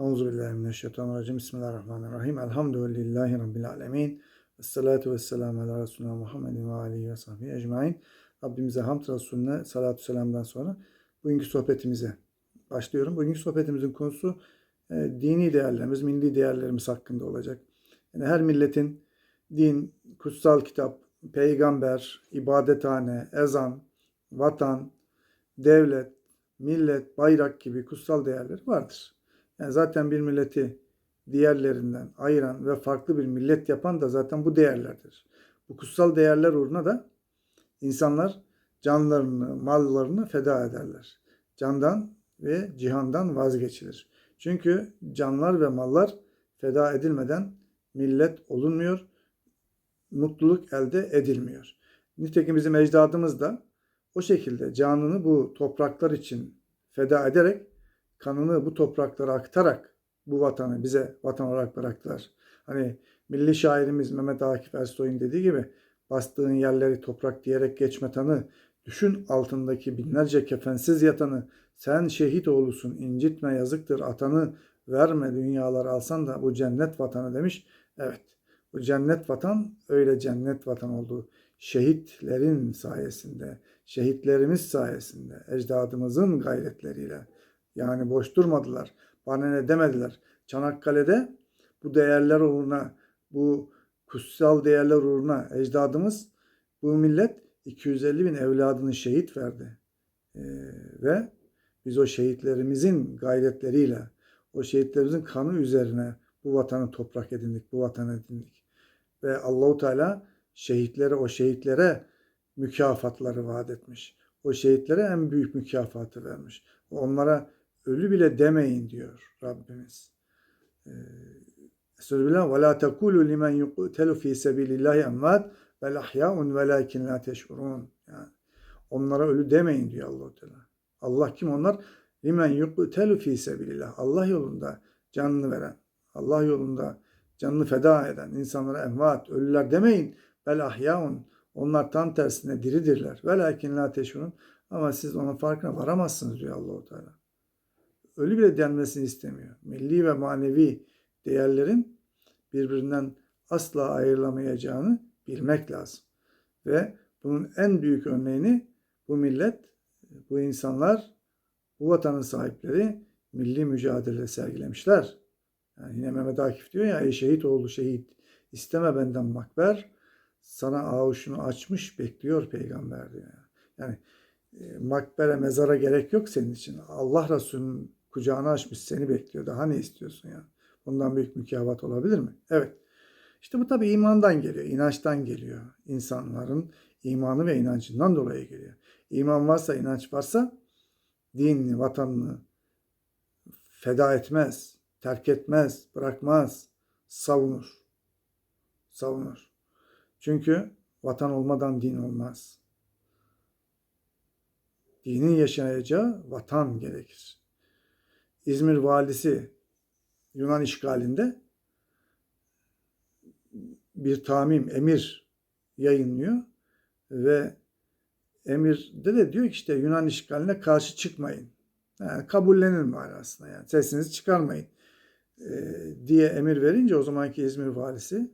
Euzubillahimineşşeytanirracim. Bismillahirrahmanirrahim. Elhamdülillahi Rabbil alemin. Esselatu vesselamu ala Resulüne Muhammedin ve alihi ve sahbihi ecmain. Rabbimize hamd Resulüne salatu selamdan sonra bugünkü sohbetimize başlıyorum. Bugünkü sohbetimizin konusu e, dini değerlerimiz, milli değerlerimiz hakkında olacak. Yani her milletin din, kutsal kitap, peygamber, ibadethane, ezan, vatan, devlet, millet, bayrak gibi kutsal değerler vardır. Yani zaten bir milleti diğerlerinden ayıran ve farklı bir millet yapan da zaten bu değerlerdir. Bu kutsal değerler uğruna da insanlar canlarını, mallarını feda ederler. Candan ve cihandan vazgeçilir. Çünkü canlar ve mallar feda edilmeden millet olunmuyor, mutluluk elde edilmiyor. Nitekim bizim ecdadımız da o şekilde canını bu topraklar için feda ederek kanını bu topraklara aktarak bu vatanı bize vatan olarak bıraktılar. Hani milli şairimiz Mehmet Akif Ersoy'un dediği gibi bastığın yerleri toprak diyerek geçme tanı. Düşün altındaki binlerce kefensiz yatanı. Sen şehit oğlusun incitme yazıktır atanı. Verme dünyalar alsan da bu cennet vatanı demiş. Evet bu cennet vatan öyle cennet vatan oldu. Şehitlerin sayesinde, şehitlerimiz sayesinde, ecdadımızın gayretleriyle. Yani boş durmadılar. Bana ne demediler. Çanakkale'de bu değerler uğruna, bu kutsal değerler uğruna ecdadımız, bu millet 250 bin evladını şehit verdi. Ee, ve biz o şehitlerimizin gayretleriyle, o şehitlerimizin kanı üzerine bu vatanı toprak edindik, bu vatanı edindik. Ve Allahu Teala şehitlere, o şehitlere mükafatları vaat etmiş. O şehitlere en büyük mükafatı vermiş. Onlara ölü bile demeyin diyor Rabbimiz. Estağfirullah ve la tekulu limen yuqtelu fi sabilillahi emvat vel ahyaun velakin la teşurun. Yani onlara ölü demeyin diyor Allah Teala. Allah kim onlar? Limen yuqtelu fi sabilillah. Allah yolunda canını veren, Allah yolunda canını feda eden insanlara emvat, ölüler demeyin. Vel ahyaun. Onlar tam tersine diridirler. Velakin la teşurun. Ama siz onun farkına varamazsınız diyor Allah Teala ölü bile denmesini istemiyor. Milli ve manevi değerlerin birbirinden asla ayrılamayacağını bilmek lazım. Ve bunun en büyük örneğini bu millet, bu insanlar, bu vatanın sahipleri milli mücadele sergilemişler. Yani yine Mehmet Akif diyor ya ey şehit oğlu şehit isteme benden makber sana avuşunu açmış bekliyor peygamber diyor. Yani e, makbere mezara gerek yok senin için. Allah Resulü'nün kucağını açmış seni bekliyor. Daha ne istiyorsun ya? Bundan büyük mükafat olabilir mi? Evet. İşte bu tabii imandan geliyor, inançtan geliyor. İnsanların imanı ve inancından dolayı geliyor. İman varsa, inanç varsa dinini, vatanını feda etmez, terk etmez, bırakmaz, savunur. Savunur. Çünkü vatan olmadan din olmaz. Dinin yaşayacağı vatan gerekir. İzmir valisi Yunan işgalinde bir tamim, emir yayınlıyor ve emirde de diyor ki işte Yunan işgaline karşı çıkmayın. Yani kabullenir manasında yani sesinizi çıkarmayın e, diye emir verince o zamanki İzmir valisi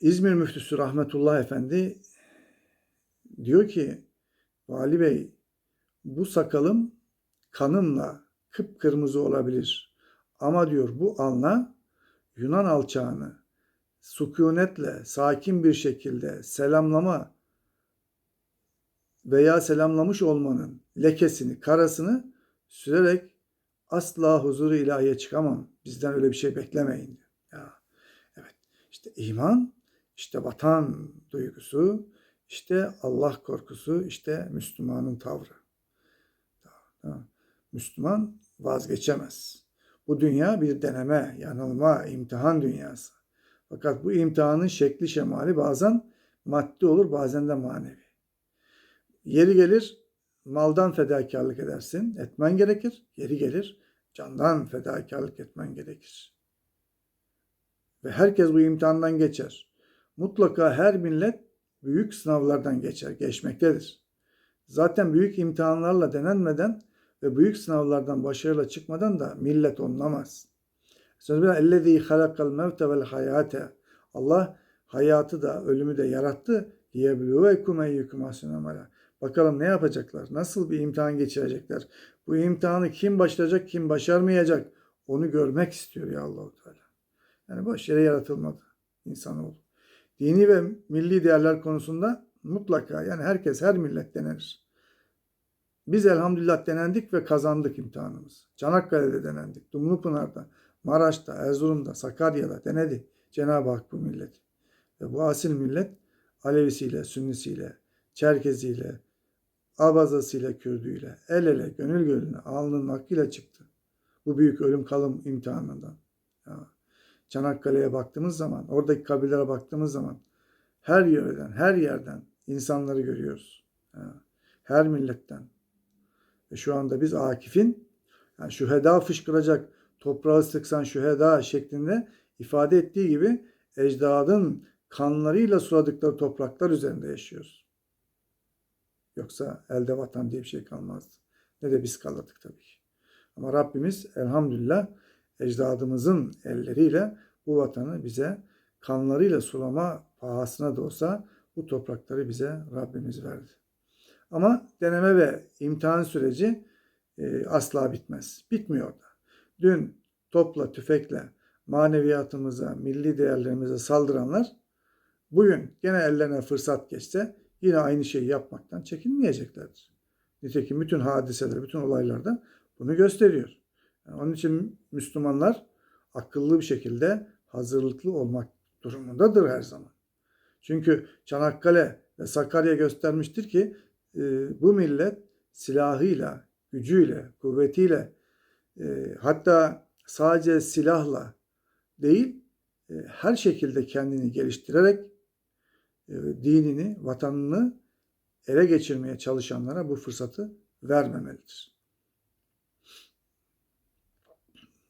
İzmir müftüsü Rahmetullah Efendi diyor ki Vali Bey bu sakalım kanımla kıpkırmızı olabilir. Ama diyor bu alna Yunan alçağını sükunetle, sakin bir şekilde selamlama veya selamlamış olmanın lekesini, karasını sürerek asla huzuru ilahiye çıkamam. Bizden öyle bir şey beklemeyin. Ya, evet. İşte iman, işte vatan duygusu, işte Allah korkusu, işte Müslümanın tavrı. Tamam. Müslüman vazgeçemez. Bu dünya bir deneme, yanılma, imtihan dünyası. Fakat bu imtihanın şekli şemali bazen maddi olur, bazen de manevi. Yeri gelir maldan fedakarlık edersin, etmen gerekir. Yeri gelir candan fedakarlık etmen gerekir. Ve herkes bu imtihandan geçer. Mutlaka her millet büyük sınavlardan geçer, geçmektedir. Zaten büyük imtihanlarla denenmeden ve büyük sınavlardan başarıyla çıkmadan da millet onlamaz. Bir ellezî halakal mevte vel hayate. Allah hayatı da ölümü de yarattı. Liyebluvekum eyyukum ahsenu amela. Bakalım ne yapacaklar? Nasıl bir imtihan geçirecekler? Bu imtihanı kim başlayacak, kim başarmayacak? Onu görmek istiyor ya Allahu Teala. Yani boş yere yaratılmadı insanoğlu. Dini ve milli değerler konusunda mutlaka yani herkes her millet denenir. Biz elhamdülillah denendik ve kazandık imtihanımızı. Çanakkale'de denendik, Dumlupınar'da, Maraş'ta, Erzurum'da, Sakarya'da denedi Cenab-ı Hak bu milleti. Ve bu asil millet Alevisiyle, Sünnisiyle, Çerkeziyle, Abazasıyla, Kürdüyle, el ele, gönül gönüle, alnının hakkıyla çıktı. Bu büyük ölüm kalım imtihanından. Ya. Çanakkale'ye baktığımız zaman, oradaki kabilelere baktığımız zaman her yöreden, her yerden insanları görüyoruz. Ya. Her milletten. Ve şu anda biz Akif'in yani şüheda fışkıracak, toprağı sıksan şüheda şeklinde ifade ettiği gibi ecdadın kanlarıyla suladıkları topraklar üzerinde yaşıyoruz. Yoksa elde vatan diye bir şey kalmazdı. Ne de biz kalırdık tabii ki. Ama Rabbimiz elhamdülillah ecdadımızın elleriyle bu vatanı bize kanlarıyla sulama pahasına da olsa bu toprakları bize Rabbimiz verdi. Ama deneme ve imtihan süreci e, asla bitmez. Bitmiyor da. Dün topla, tüfekle maneviyatımıza, milli değerlerimize saldıranlar bugün gene ellerine fırsat geçse yine aynı şeyi yapmaktan çekinmeyeceklerdir. Nitekim bütün hadiseler, bütün olaylarda bunu gösteriyor. Yani onun için Müslümanlar akıllı bir şekilde hazırlıklı olmak durumundadır her zaman. Çünkü Çanakkale ve Sakarya göstermiştir ki e, bu millet silahıyla, gücüyle, kuvvetiyle e, hatta sadece silahla değil e, her şekilde kendini geliştirerek e, dinini, vatanını ele geçirmeye çalışanlara bu fırsatı vermemelidir.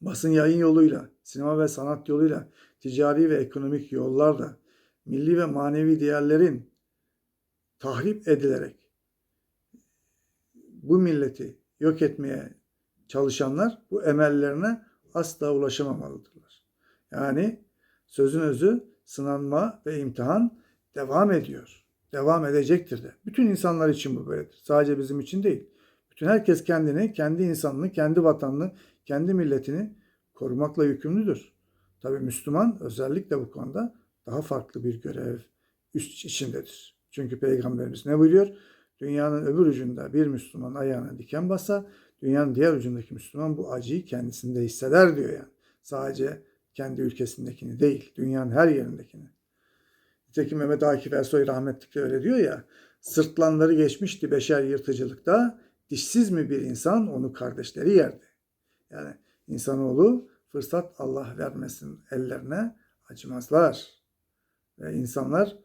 Basın yayın yoluyla, sinema ve sanat yoluyla, ticari ve ekonomik yollarla milli ve manevi değerlerin tahrip edilerek bu milleti yok etmeye çalışanlar bu emellerine asla ulaşamamalıdırlar. Yani sözün özü sınanma ve imtihan devam ediyor. Devam edecektir de. Bütün insanlar için bu böyledir. Sadece bizim için değil. Bütün herkes kendini, kendi insanını, kendi vatanını, kendi milletini korumakla yükümlüdür. Tabi Müslüman özellikle bu konuda daha farklı bir görev üst içindedir. Çünkü Peygamberimiz ne buyuruyor? Dünyanın öbür ucunda bir Müslüman ayağına diken bassa, dünyanın diğer ucundaki Müslüman bu acıyı kendisinde hisseder diyor yani. Sadece kendi ülkesindekini değil, dünyanın her yerindekini. Nitekim Mehmet Akif Ersoy rahmetlikle öyle diyor ya, sırtlanları geçmişti beşer yırtıcılıkta, dişsiz mi bir insan onu kardeşleri yerdi. Yani insanoğlu fırsat Allah vermesin ellerine acımazlar. Ve insanlar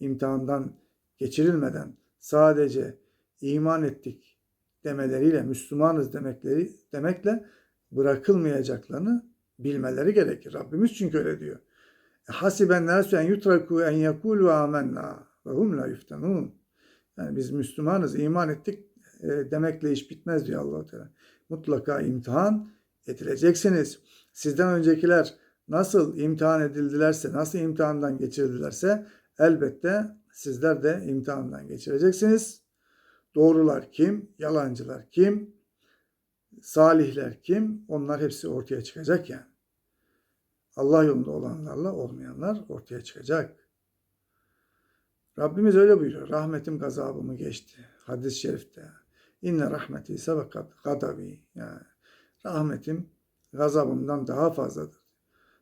imtihandan geçirilmeden sadece iman ettik demeleriyle, Müslümanız demekleri demekle bırakılmayacaklarını bilmeleri gerekir. Rabbimiz çünkü öyle diyor. Hasiben nasu en yutraku en yekulu amenna ve hum la yuftanun. Yani biz Müslümanız, iman ettik e, demekle iş bitmez diyor Allah Teala. Mutlaka imtihan edileceksiniz. Sizden öncekiler nasıl imtihan edildilerse, nasıl imtihandan geçirildilerse elbette sizler de imtihandan geçireceksiniz. Doğrular kim? Yalancılar kim? Salihler kim? Onlar hepsi ortaya çıkacak yani. Allah yolunda olanlarla olmayanlar ortaya çıkacak. Rabbimiz öyle buyuruyor. Rahmetim gazabımı geçti. Hadis-i şerifte. İnne rahmeti sebekat gadabi. Yani rahmetim gazabımdan daha fazladır.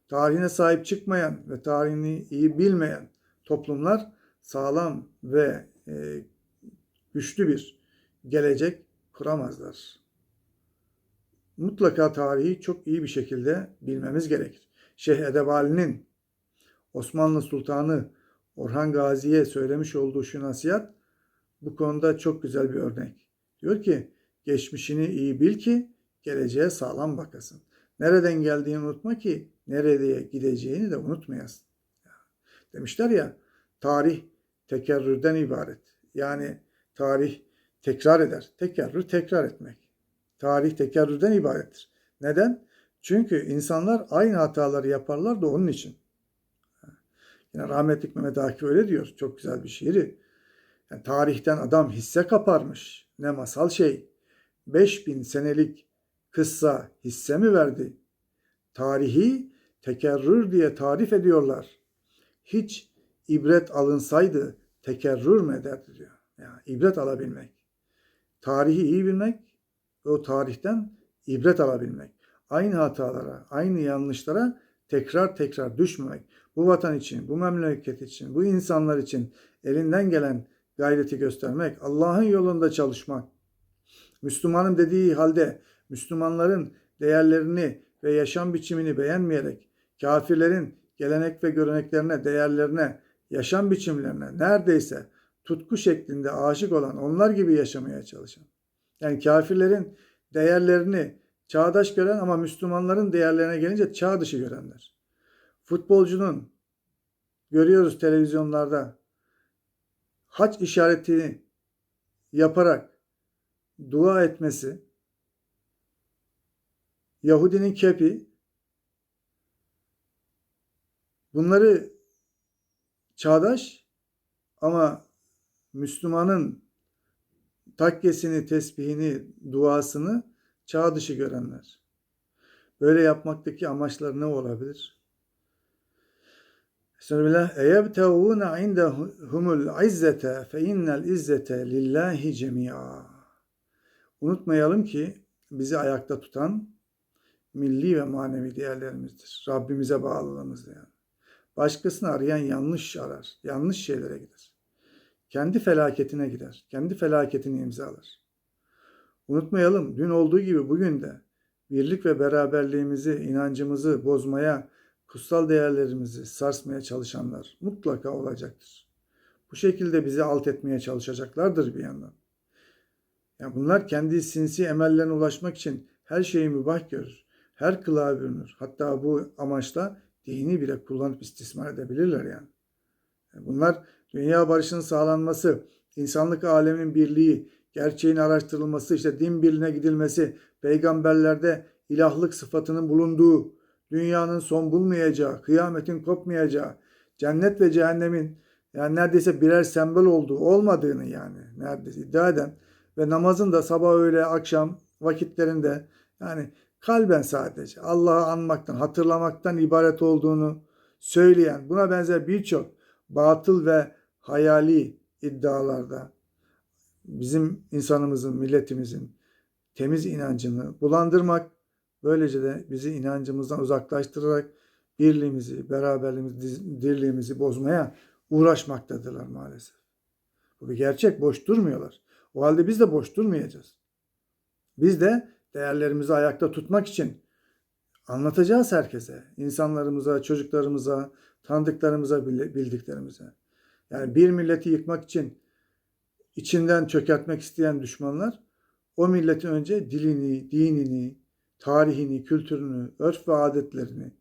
Tarihine sahip çıkmayan ve tarihini iyi bilmeyen toplumlar sağlam ve e, güçlü bir gelecek kuramazlar. Mutlaka tarihi çok iyi bir şekilde bilmemiz gerekir. Şeyh Edebali'nin Osmanlı Sultanı Orhan Gazi'ye söylemiş olduğu şu nasihat bu konuda çok güzel bir örnek. Diyor ki geçmişini iyi bil ki geleceğe sağlam bakasın. Nereden geldiğini unutma ki nereye gideceğini de unutmayasın. Demişler ya tarih tekerrürden ibaret. Yani tarih tekrar eder. Tekerrür tekrar etmek. Tarih tekerrürden ibarettir. Neden? Çünkü insanlar aynı hataları yaparlar da onun için. Yine rahmetli Mehmet Akif öyle diyor. Çok güzel bir şiiri. Yani tarihten adam hisse kaparmış. Ne masal şey. 5000 senelik kıssa hisse mi verdi? Tarihi tekerrür diye tarif ediyorlar. Hiç ibret alınsaydı tekerrür mü ederdi diyor. Yani ibret alabilmek. Tarihi iyi bilmek o tarihten ibret alabilmek. Aynı hatalara, aynı yanlışlara tekrar tekrar düşmemek. Bu vatan için, bu memleket için, bu insanlar için elinden gelen gayreti göstermek, Allah'ın yolunda çalışmak. Müslümanım dediği halde Müslümanların değerlerini ve yaşam biçimini beğenmeyerek kafirlerin gelenek ve göreneklerine, değerlerine, yaşam biçimlerine neredeyse tutku şeklinde aşık olan onlar gibi yaşamaya çalışan. Yani kafirlerin değerlerini çağdaş gören ama Müslümanların değerlerine gelince çağ dışı görenler. Futbolcunun görüyoruz televizyonlarda haç işaretini yaparak dua etmesi, Yahudinin kepi, bunları çağdaş ama Müslümanın takkesini, tesbihini, duasını çağ dışı görenler. Böyle yapmaktaki amaçlar ne olabilir? Bismillah. Eyebtevûne indehumul izzete fe innel izzete lillahi cemi'a. Unutmayalım ki bizi ayakta tutan milli ve manevi değerlerimizdir. Rabbimize bağlılığımızdır yani. Başkasını arayan yanlış arar. Yanlış şeylere gider. Kendi felaketine gider. Kendi felaketini imzalar. Unutmayalım dün olduğu gibi bugün de birlik ve beraberliğimizi, inancımızı bozmaya, kutsal değerlerimizi sarsmaya çalışanlar mutlaka olacaktır. Bu şekilde bizi alt etmeye çalışacaklardır bir yandan. Yani bunlar kendi sinsi emellerine ulaşmak için her şeyi mübah görür. Her kılığa bürünür. Hatta bu amaçla dini bile kullanıp istismar edebilirler yani. bunlar dünya barışının sağlanması, insanlık aleminin birliği, gerçeğin araştırılması, işte din birliğine gidilmesi, peygamberlerde ilahlık sıfatının bulunduğu, dünyanın son bulmayacağı, kıyametin kopmayacağı, cennet ve cehennemin yani neredeyse birer sembol olduğu, olmadığını yani neredeyse iddia eden ve namazın da sabah öğle akşam vakitlerinde yani kalben sadece Allah'ı anmaktan, hatırlamaktan ibaret olduğunu söyleyen buna benzer birçok batıl ve hayali iddialarda bizim insanımızın, milletimizin temiz inancını bulandırmak, böylece de bizi inancımızdan uzaklaştırarak birliğimizi, beraberliğimizi, dirliğimizi bozmaya uğraşmaktadırlar maalesef. Bu bir gerçek, boş durmuyorlar. O halde biz de boş durmayacağız. Biz de değerlerimizi ayakta tutmak için anlatacağız herkese. insanlarımıza, çocuklarımıza, tanıdıklarımıza, bildiklerimize. Yani bir milleti yıkmak için içinden çökertmek isteyen düşmanlar o milletin önce dilini, dinini, tarihini, kültürünü, örf ve adetlerini,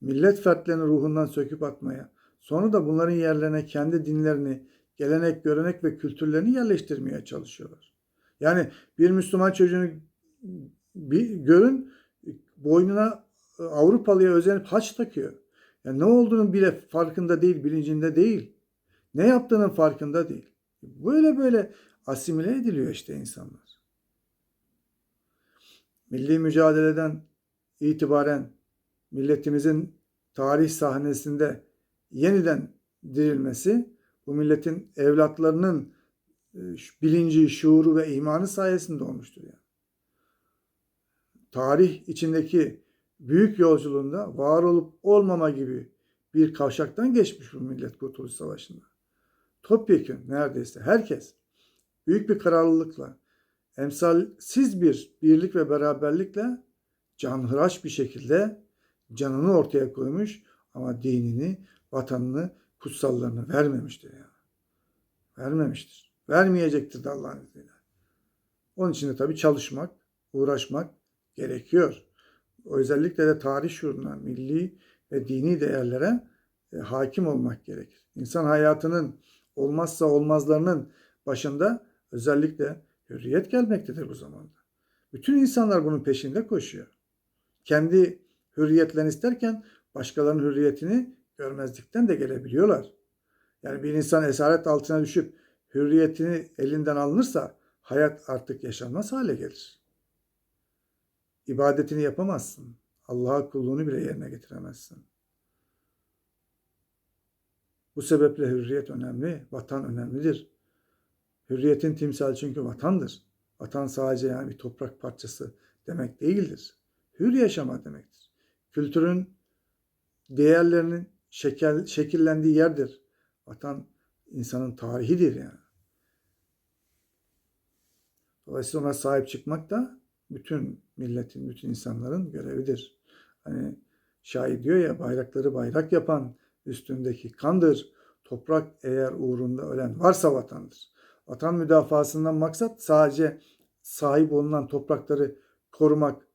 millet fertlerinin ruhundan söküp atmaya, sonra da bunların yerlerine kendi dinlerini, gelenek, görenek ve kültürlerini yerleştirmeye çalışıyorlar. Yani bir Müslüman çocuğunu bir görün boynuna Avrupalıya özenip haç takıyor. Yani ne olduğunun bile farkında değil, bilincinde değil. Ne yaptığının farkında değil. Böyle böyle asimile ediliyor işte insanlar. Milli mücadeleden itibaren milletimizin tarih sahnesinde yeniden dirilmesi bu milletin evlatlarının e, bilinci, şuuru ve imanı sayesinde olmuştur yani. Tarih içindeki büyük yolculuğunda var olup olmama gibi bir kavşaktan geçmiş bu millet Kurtuluş Savaşı'nda topyekun neredeyse herkes büyük bir kararlılıkla, emsalsiz bir birlik ve beraberlikle canhıraş bir şekilde canını ortaya koymuş ama dinini, vatanını, kutsallarını vermemiştir ya. Vermemiştir. Vermeyecektir de Allah'ın izniyle. Onun için de tabii çalışmak, uğraşmak gerekiyor. Özellikle de tarih şuuruna, milli ve dini değerlere e, hakim olmak gerekir. İnsan hayatının olmazsa olmazlarının başında özellikle hürriyet gelmektedir bu zamanda. Bütün insanlar bunun peşinde koşuyor. Kendi hürriyetlerini isterken başkalarının hürriyetini görmezlikten de gelebiliyorlar. Yani bir insan esaret altına düşüp hürriyetini elinden alınırsa hayat artık yaşanmaz hale gelir. İbadetini yapamazsın. Allah'a kulluğunu bile yerine getiremezsin. Bu sebeple hürriyet önemli, vatan önemlidir. Hürriyetin timsali çünkü vatandır. Vatan sadece yani bir toprak parçası demek değildir. Hür yaşama demektir. Kültürün, değerlerinin şekil, şekillendiği yerdir. Vatan insanın tarihidir yani. Dolayısıyla ona sahip çıkmak da bütün milletin, bütün insanların görevidir. Hani şair diyor ya bayrakları bayrak yapan üstündeki kandır. Toprak eğer uğrunda ölen varsa vatandır. Vatan müdafasından maksat sadece sahip olunan toprakları korumak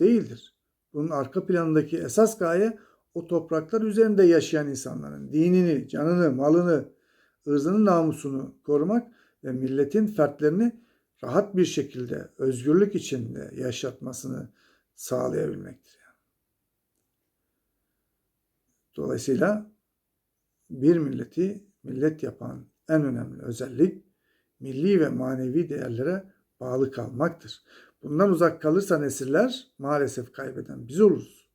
değildir. Bunun arka planındaki esas gaye o topraklar üzerinde yaşayan insanların dinini, canını, malını, ırzını, namusunu korumak ve milletin fertlerini rahat bir şekilde özgürlük içinde yaşatmasını sağlayabilmektir. Dolayısıyla bir milleti millet yapan en önemli özellik milli ve manevi değerlere bağlı kalmaktır. Bundan uzak kalırsa nesiller maalesef kaybeden biz oluruz.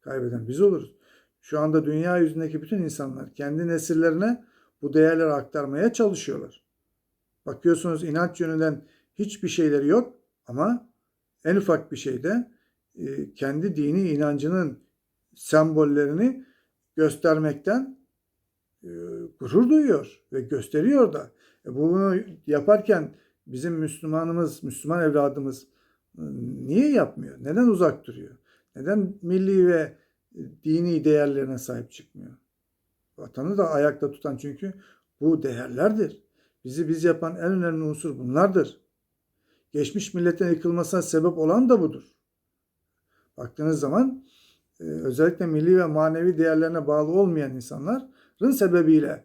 Kaybeden biz oluruz. Şu anda dünya yüzündeki bütün insanlar kendi nesillerine bu değerleri aktarmaya çalışıyorlar. Bakıyorsunuz inanç yönünden hiçbir şeyleri yok ama en ufak bir şeyde e, kendi dini inancının sembollerini göstermekten e, gurur duyuyor ve gösteriyor da. E, bunu yaparken bizim Müslümanımız, Müslüman evladımız niye yapmıyor? Neden uzak duruyor? Neden milli ve dini değerlerine sahip çıkmıyor? Vatanı da ayakta tutan çünkü bu değerlerdir. Bizi biz yapan en önemli unsur bunlardır. Geçmiş milletin yıkılmasına sebep olan da budur. Baktığınız zaman e, özellikle milli ve manevi değerlerine bağlı olmayan insanların sebebiyle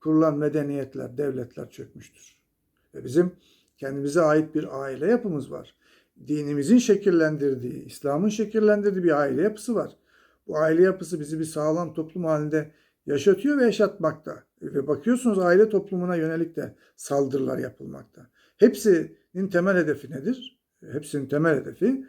kurulan medeniyetler, devletler çökmüştür. Ve bizim kendimize ait bir aile yapımız var. Dinimizin şekillendirdiği, İslam'ın şekillendirdiği bir aile yapısı var. Bu aile yapısı bizi bir sağlam toplum halinde yaşatıyor ve yaşatmakta. Ve bakıyorsunuz aile toplumuna yönelik de saldırılar yapılmakta. Hepsinin temel hedefi nedir? Hepsinin temel hedefi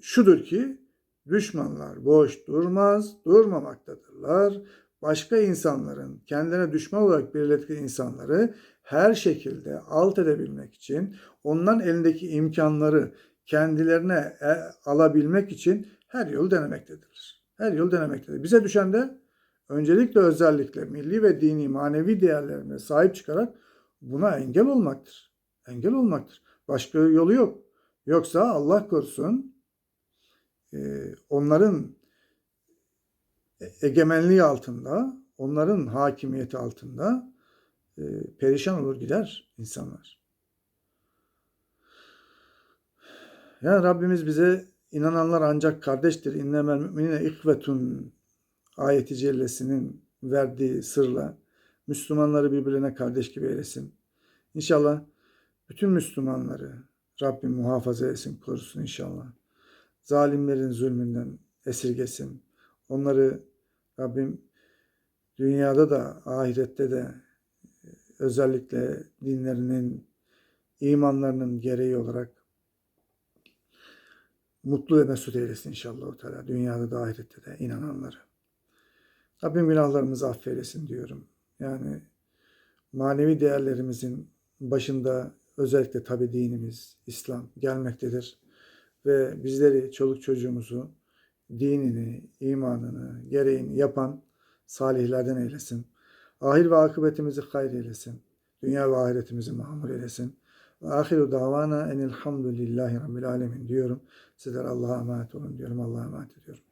şudur ki düşmanlar boş durmaz, durmamaktadırlar. Başka insanların kendine düşman olarak belirledikleri insanları her şekilde alt edebilmek için onların elindeki imkanları kendilerine e, alabilmek için her yol denemektedir. Her yol denemektedir. Bize düşen de öncelikle özellikle milli ve dini manevi değerlerine sahip çıkarak buna engel olmaktır. Engel olmaktır. Başka yolu yok. Yoksa Allah korusun e, onların egemenliği altında, onların hakimiyeti altında e, perişan olur gider insanlar. Yani Rabbimiz bize inananlar ancak kardeştir. İnnemel müminine ikvetun ayeti cellesinin verdiği sırla Müslümanları birbirine kardeş gibi eylesin. İnşallah bütün Müslümanları Rabbim muhafaza etsin, korusun inşallah. Zalimlerin zulmünden esirgesin. Onları Rabbim dünyada da ahirette de özellikle dinlerinin, imanlarının gereği olarak mutlu ve mesut eylesin inşallah. Dünyada da ahirette de inananları. Rabbim günahlarımızı affeylesin diyorum. Yani manevi değerlerimizin başında özellikle tabi dinimiz, İslam gelmektedir. Ve bizleri, çoluk çocuğumuzu dinini, imanını, gereğini yapan salihlerden eylesin. Ahir ve akıbetimizi hayır eylesin. Dünya ve ahiretimizi mamur eylesin. Ve ahiru davana enilhamdülillahi rabbil alemin diyorum. Sizler Allah'a emanet olun diyorum. Allah'a emanet ediyorum.